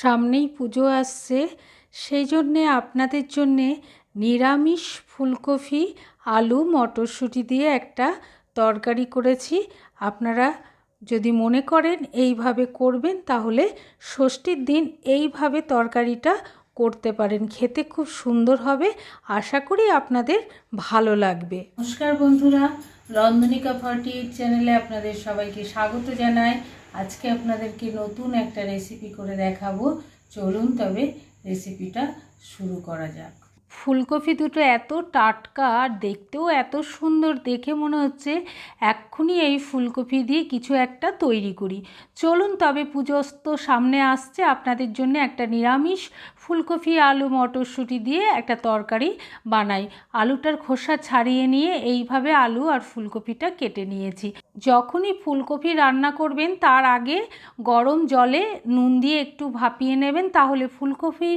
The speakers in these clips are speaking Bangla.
সামনেই পুজো আসছে। সেই জন্যে আপনাদের জন্যে নিরামিষ ফুলকপি, আলু, মটরশুঁটি দিয়ে একটা তরকারি করেছি। আপনারা যদি মনে করেন এইভাবে করবেন, তাহলে ষষ্ঠীর দিন এইভাবে তরকারিটা করতে পারেন। খেতে খুব সুন্দর হবে। আশা করি আপনাদের ভালো লাগবে। নমস্কার বন্ধুরা রন্ধনিকা ফর্টি এইট চ্যানেলে আপনাদের সবাইকে স্বাগত জানাই। আজকে আপনাদেরকে নতুন একটা রেসিপি করে দেখাবো। চলুন তবে রেসিপিটা শুরু করা যাক। ফুলকপি দুটো এত টাটকা আর দেখতেও এত সুন্দর, দেখে মনে হচ্ছে এক্ষুনি এই ফুলকপি দিয়ে কিছু একটা তৈরি করি। চলুন তবে পুজোস্ত সামনে আসছে আপনাদের জন্য একটা নিরামিষ ফুলকপি, আলু, মটরশুঁটি দিয়ে একটা তরকারি বানাই। আলুটার খোসা ছাড়িয়ে নিয়ে এইভাবে আলু আর ফুলকপিটা কেটে নিয়েছি। যখনই ফুলকপি রান্না করবেন, তার আগে গরম জলে নুন দিয়ে একটু ভাপিয়ে নেবেন, তাহলে ফুলকপি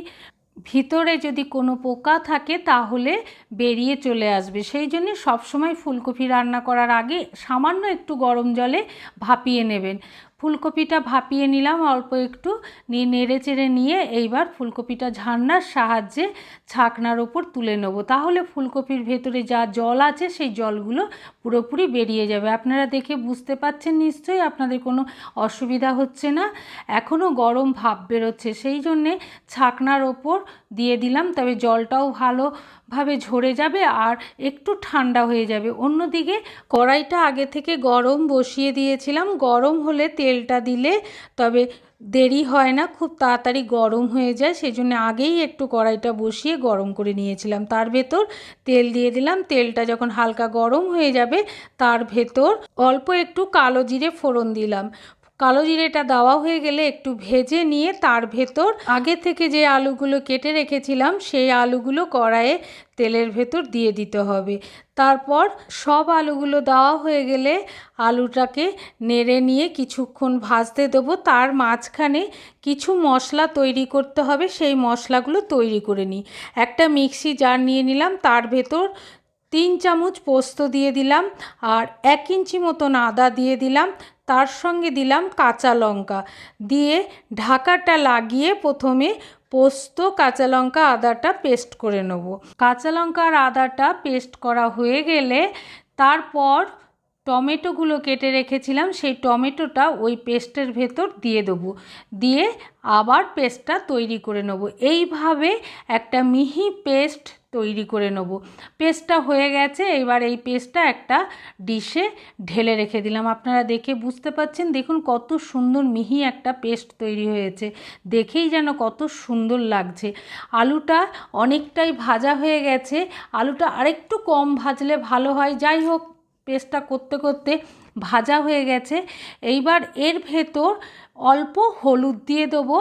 ভিতরে যদি কোনো পোকা থাকে তাহলে বেরিয়ে চলে আসবে। সেই জন্য সবসময় ফুলকপি রান্না করার আগে সামান্য একটু গরম জলে ভাপিয়ে নেবেন। ফুলকপিটা ভাপিয়ে নিলাম, অল্প একটু নিয়ে নেড়ে চেড়ে নিয়ে এইবার ফুলকপিটা ঝান্নার সাহায্যে ছাকনার ওপর তুলে নেব। তাহলে ফুলকপির ভেতরে যা জল আছে সেই জলগুলো পুরোপুরি বেরিয়ে যাবে। আপনারা দেখে বুঝতে পাচ্ছেন নিশ্চয়ই, আপনাদের কোনো অসুবিধা হচ্ছে না। এখনও গরম ভাব বেরোচ্ছে, সেই জন্যে ছাকনার ওপর দিয়ে দিলাম। তবে জলটাও ভালো ভাবে ঝরে যাবে আর একটু ঠান্ডা হয়ে যাবে। অন্যদিকে কড়াইটা আগে থেকে গরম বসিয়ে দিয়েছিলাম। গরম হলে তেলটা দিলে তবে দেরি হয় না, খুব তাড়াতাড়ি গরম হয়ে যায়। সেই জন্য আগেই একটু কড়াইটা বসিয়ে গরম করে নিয়েছিলাম। তার ভেতর তেল দিয়ে দিলাম। তেলটা যখন হালকা গরম হয়ে যাবে, তার ভেতর অল্প একটু কালো জিরে ফোড়ন দিলাম। কালো জিরেটা দেওয়া হয়ে গেলে একটু ভেজে নিয়ে তার ভেতর আগে থেকে যে আলুগুলো কেটে রেখেছিলাম, সেই আলুগুলো কড়াইয়ে তেলের ভেতর দিয়ে দিতে হবে। তারপর সব আলুগুলো দেওয়া হয়ে গেলে আলুটাকে নেড়ে নিয়ে কিছুক্ষণ ভাজতে দেবো। তার মাঝখানে কিছু মশলা তৈরি করতে হবে, সেই মশলাগুলো তৈরি করে নিই। একটা মিক্সি জার নিয়ে নিলাম, তার ভেতর তিন চামচ পোস্ত দিয়ে দিলাম আর এক ইঞ্চি মতন আদা দিয়ে দিলাম। তার সঙ্গে দিলাম কাঁচা লঙ্কা। দিয়ে ঢাকাটা লাগিয়ে প্রথমে পোস্ত, কাঁচা লঙ্কা, আদাটা পেস্ট করে নেব। কাঁচা লঙ্কা আর আদাটা পেস্ট করা হয়ে গেলে তারপর টমেটোগুলো কেটে রেখেছিলাম, সেই টমেটোটা ওই পেস্টের ভেতর দিয়ে দেবো। দিয়ে আবার পেস্টটা তৈরি করে নেব। এইভাবে একটা মিহি পেস্ট তৈরি করে নেব। পেস্টটা হয়ে গেছে, এবার এই পেস্টটা একটা ডিশে ঢেলে রেখে দিলাম। আপনারা দেখে বুঝতে পাচ্ছেন দেখুন কত সুন্দর মিহি একটা পেস্ট তৈরি হয়েছে। দেখেই যেন কত সুন্দর লাগছে। আলুটা অনেকটাই ভাজা হয়ে গেছে। আলুটা আরেকটু কম ভাজলে ভালো হয়। যাই হোক, পেস্টটা করতে করতে ভাজা হয়ে গেছে। এইবার এর ভেতর অল্প হলুদ দিয়ে দেবো।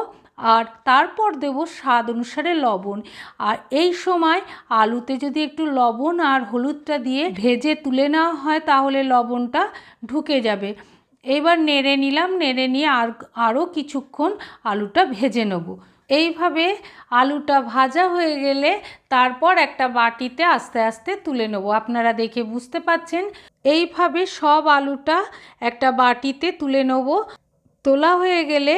আর তারপর দেব স্বাদ অনুসারে লবণ। আর এই সময় আলুতে যদি একটু লবণ আর হলুদটা দিয়ে ভেজে তুলে নেওয়া হয়, তাহলে লবণটা ঢুকে যাবে। এবার নেড়ে নিলাম, নেড়ে নিয়ে আর আরও কিছুক্ষণ আলুটা ভেজে নেব। এইভাবে আলুটা ভাজা হয়ে গেলে তারপর একটা বাটিতে আস্তে আস্তে তুলে নেব। আপনারা দেখে বুঝতে পাচ্ছেন। এইভাবে সব আলুটা একটা বাটিতে তুলে নেব। তোলা হয়ে গেলে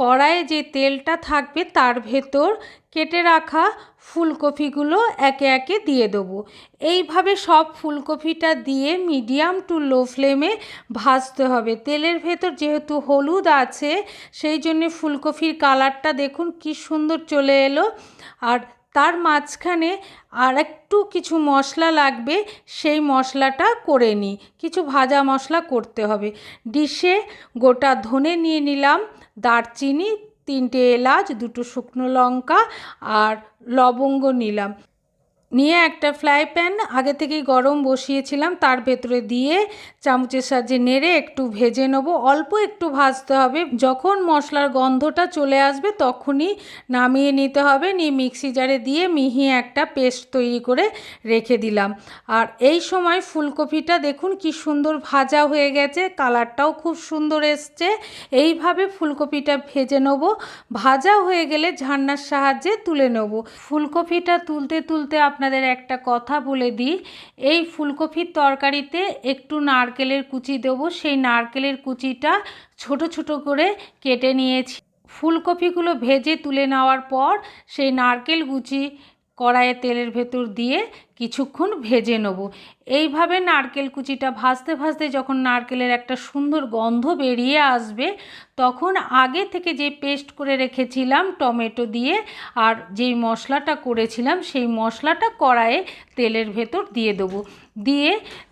কড়াইয়ে যে তেলটা থাকবে তার ভেতর কেটে রাখা ফুলকপিগুলো একে একে দিয়ে দেবো। এইভাবে সব ফুলকপিটা দিয়ে মিডিয়াম টু লো ফ্লেমে ভাজতে হবে। তেলের ভেতর যেহেতু হলুদ আছে, সেই জন্যে ফুলকপির কালারটা দেখুন কি সুন্দর চলে এলো। আর তার মাঝখানে আর একটু কিছু মশলা লাগবে, সেই মশলাটা করে নিই। কিছু ভাজা মশলা করতে হবে। ডিশে গোটা ধনে নিয়ে নিলাম, দারচিনি, তিনটে এলাচ, দুটো শুকনো লঙ্কা আর লবঙ্গ নিলাম। নিয়ে একটা ফ্রাই প্যান আগে থেকেই গরম বসিয়েছিলাম, তার ভেতরে দিয়ে চামচের সাহায্যে নেড়ে একটু ভেজে নেব। অল্প একটু ভাজতে হবে, যখন মশলার গন্ধটা চলে আসবে তখনই নামিয়ে নিতে হবে। নিয়ে মিক্সি জারে দিয়ে মিহি একটা পেস্ট তৈরি করে রেখে দিলাম। আর এই সময় ফুলকপিটা দেখুন কি সুন্দর ভাজা হয়ে গেছে, কালারটাও খুব সুন্দর এসছে। এইভাবে ফুলকপিটা ভেজে নেব, ভাজা হয়ে গেলে ঝান্নার সাহায্যে তুলে নেব। ফুলকপিটা তুলতে তুলতে আপনাদের একটা কথা বলে দিই। এই ফুলকপির তরকারিতে একটু নারকেলের কুচি দেবো। সেই নারকেলের কুচিটা ছোট ছোট করে কেটে নিয়েছি। ফুলকপিগুলো ভেজে তুলে নেওয়ার পর সেই নারকেল কুচি কড়াইয়ে তেলের ভেতর দিয়ে কিছুক্ষণ ভেজে নেব। এইভাবে নারকেল কুচিটা ভাজতে ভাজতে যখন নারকেলের একটা সুন্দর গন্ধ বেরিয়ে আসবে, তখন আগে থেকে যে পেস্ট করে রেখেছিলাম টমেটো দিয়ে আর যেই মশলাটা করেছিলাম, সেই মশলাটা কড়াইয়ে তেলের ভেতর দিয়ে দেবো। দিয়ে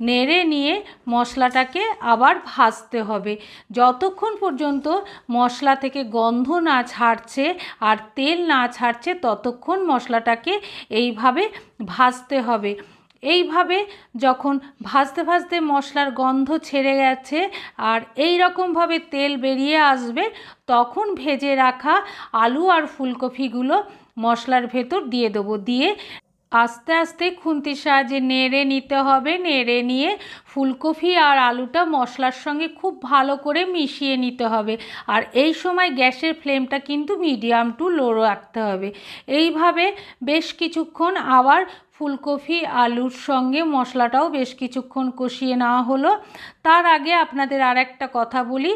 নেড়ে নিয়ে মশলাটাকে আবার ভাজতে হবে। যতক্ষণ পর্যন্ত মশলা থেকে গন্ধ না ছাড়ছে আর তেল না ছাড়ছে, ততক্ষণ মশলাটাকে এইভাবে ভাজতে হবে। এইভাবে যখন ভাজতে ভাজতে মশলার গন্ধ ছেড়ে গেছে আর এই রকমভাবে তেল বেরিয়ে আসবে, তখন ভেজে রাখা আলু আর ফুলকপিগুলো মশলার ভেতর দিয়ে দেবো। দিয়ে আস্তে আস্তে খুন্তির সাহায্যে নেড়ে নিতে হবে নেড়ে নিয়ে ফুলকপি আর আলুটা মশলার সঙ্গে খুব ভালো করে মিশিয়ে নিতে হবে। আর এই সময় গ্যাসের ফ্লেমটা কিন্তু মিডিয়াম টু লো রাখতে হবে। এইভাবে বেশ কিছুক্ষণ আবার ফুলকপি, আলুর সঙ্গে মশলাটাও বেশ কিছুক্ষণ কষিয়ে নেওয়া হলো। তার আগে আপনাদের আর একটা কথা বলি।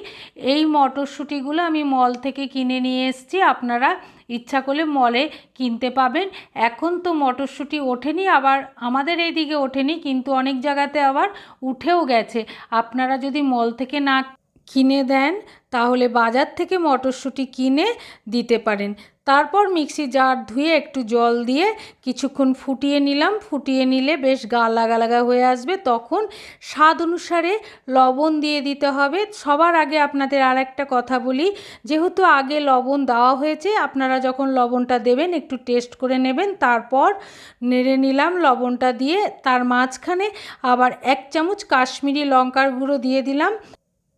এই মটরশুঁটিগুলো আমি মল থেকে কিনে নিয়ে এসেছি। আপনারা ইচ্ছা করলে মলে কিনতে পাবেন। এখন তো মটরশুঁটি ওঠেনি, আবার আমাদের এই দিকে ওঠেনি, কিন্তু অনেক জায়গাতে আবার উঠেও গেছে। আপনারা যদি মল থেকে না কিনে দেন, তাহলে বাজার থেকে মটরশুঁটি কিনে দিতে পারেন। তারপর মিক্সি জার ধুয়ে একটু জল দিয়ে কিছুক্ষণ ফুটিয়ে নিলাম। ফুটিয়ে নিলে বেশ গা লাগা লাগা হয়ে আসবে। তখন স্বাদ অনুসারে লবণ দিয়ে দিতে হবে। সবার আগে আপনাদের আর একটা কথা বলি। যেহেতু আগে লবণ দেওয়া হয়েছে, আপনারা যখন লবণটা দেবেন, একটু টেস্ট করে নেবেন। তারপর নেড়ে নিলাম লবণটা দিয়ে। তার মাঝখানে আবার এক চামচ কাশ্মীরি লঙ্কার গুঁড়ো দিয়ে দিলাম।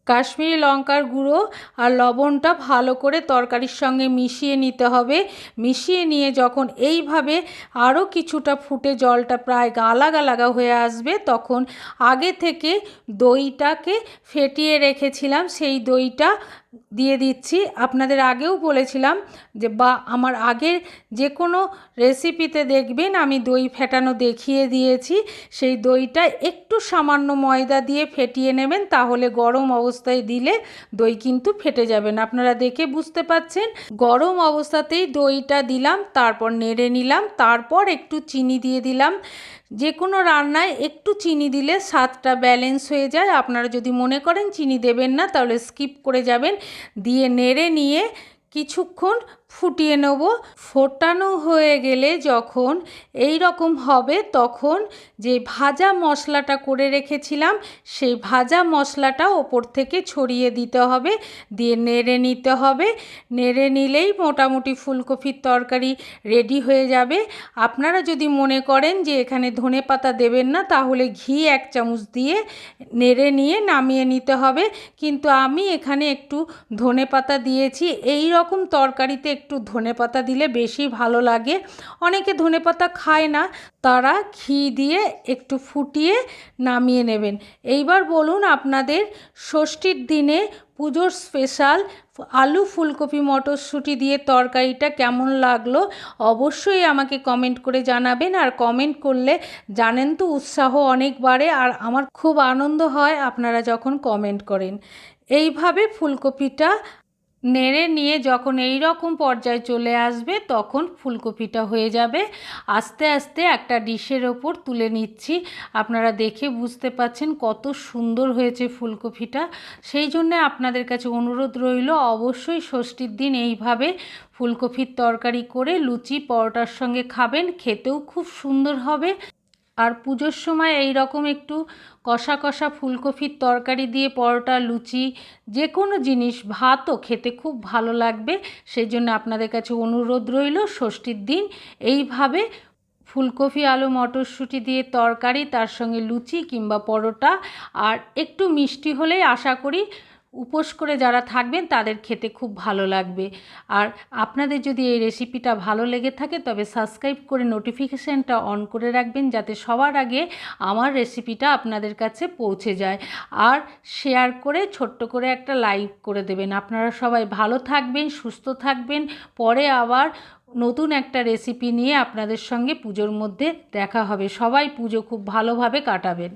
কাশ্মীরি লঙ্কার গুঁড়ো আর লবণটা ভালো করে তরকারির সঙ্গে মিশিয়ে নিতে হবে। মিশিয়ে নিয়ে যখন এইভাবে আরও কিছুটা ফুটে জলটা প্রায় গালা গালাগা হয়ে আসবে, তখন আগে থেকে দইটাকে ফেটিয়ে রেখেছিলাম। সেই দইটা দিয়ে দিচ্ছি। আপনাদের আগেও বলেছিলাম যে, বা আমার আগের যে কোনো রেসিপিতে দেখবেন আমি দই ফেটানো দেখিয়ে দিয়েছি। সেই দইটা একটু সামান্য ময়দা দিয়ে ফেটিয়ে নেবেন, তাহলে গরম অবস্থায় দিলে দই কিন্তু ফেটে যাবেন আপনারা দেখে বুঝতে পাচ্ছেন? গরম অবস্থাতেই দইটা দিলাম, তারপর নেড়ে নিলাম, তারপর একটু চিনি দিয়ে দিলাম। যে কোনো রান্নায় একটু চিনি দিলে স্বাদটা ব্যালেন্স হয়ে যায়। আপনারা যদি মনে করেন চিনি দেবেন না, তাহলে স্কিপ করে যাবেন। দিয়ে নেড়ে নিয়ে কিছুক্ষণ ফুটিয়ে নেব। ফোটানো হয়ে গেলে যখন এই রকম হবে, তখন যে ভাজা মশলাটা করে রেখেছিলাম, সেই ভাজা মশলাটা ওপর থেকে ছড়িয়ে দিতে হবে, দিয়ে নেড়ে নিতে হবে। নেড়ে নিলেই মোটামুটি ফুলকপির তরকারি রেডি হয়ে যাবে। আপনারা যদি মনে করেন যে এখানে ধনে পাতা দেবেন না, তাহলে ঘি এক চামচ দিয়ে নেড়ে নিয়ে নামিয়ে নিতে হবে। কিন্তু আমি এখানে একটু ধনে পাতা দিয়েছি। এই রকম তরকারিতে একটু ধনে পাতা দিলে বেশি ভালো লাগে। অনেকে ধনে পাতা খায় না, তারা ঘি দিয়ে একটু ফুটিয়ে নামিয়ে নেবেন। এইবার বলুন আপনাদের ষষ্ঠীর দিনে পুজোর স্পেশাল আলু ফুলকপি মটরশুঁটি দিয়ে তরকারিটা কেমন লাগল অবশ্যই আমাকে কমেন্ট করে জানাবেন। আর কমেন্ট করলে জানেন তো উৎসাহ অনেক বাড়ে আর আমার খুব আনন্দ হয় আপনারা যখন কমেন্ট করেন। এইভাবে ফুলকপিটা নেড়ে নিয়ে যখন এই রকম পর্যায়ে চলে আসবে, তখন ফুলকপিটা হয়ে যাবে। আস্তে আস্তে একটা ডিশের ওপর তুলে নিচ্ছি। আপনারা দেখে বুঝতে পাচ্ছেন কত সুন্দর হয়েছে ফুলকপিটা। সেই জন্যে আপনাদের কাছে অনুরোধ রইল, অবশ্যই ষষ্ঠীর দিন এইভাবে ফুলকপির তরকারি করে লুচি, পরোটার সঙ্গে খাবেন। খেতেও খুব সুন্দর হবে। আর পুজোর সময় এই রকম একটু কষা কষা ফুলকপির তরকারি দিয়ে, পরোটা, লুচি যে কোনো জিনিস, ভাতও খেতে খুব ভালো লাগবে। সেই জন্য আপনাদের কাছে অনুরোধ রইল, ষষ্ঠীর দিন এইভাবে ফুলকপি, আলু, মটরশুঁটি দিয়ে তরকারি, তার সঙ্গে লুচি কিংবা পরোটা, আর একটু মিষ্টি হলেই আশা করি উপোস করে যারা থাকবেন, তাদের খেতে খুব ভালো লাগবে। আর আপনাদের যদি এই রেসিপিটা ভালো লেগে থাকে, তবে সাবস্ক্রাইব করে নোটিফিকেশানটা অন করে রাখবেন, যাতে সবার আগে আমার রেসিপিটা আপনাদের কাছে পৌঁছে যায়। আর শেয়ার করে ছোট্ট করে একটা লাইক করে দেবেন। আপনারা সবাই ভালো থাকবেন, সুস্থ থাকবেন। পরে আবার নতুন একটা রেসিপি নিয়ে আপনাদের সঙ্গে পুজোর মধ্যে দেখা হবে। সবাই পুজো খুব ভালোভাবে কাটাবেন।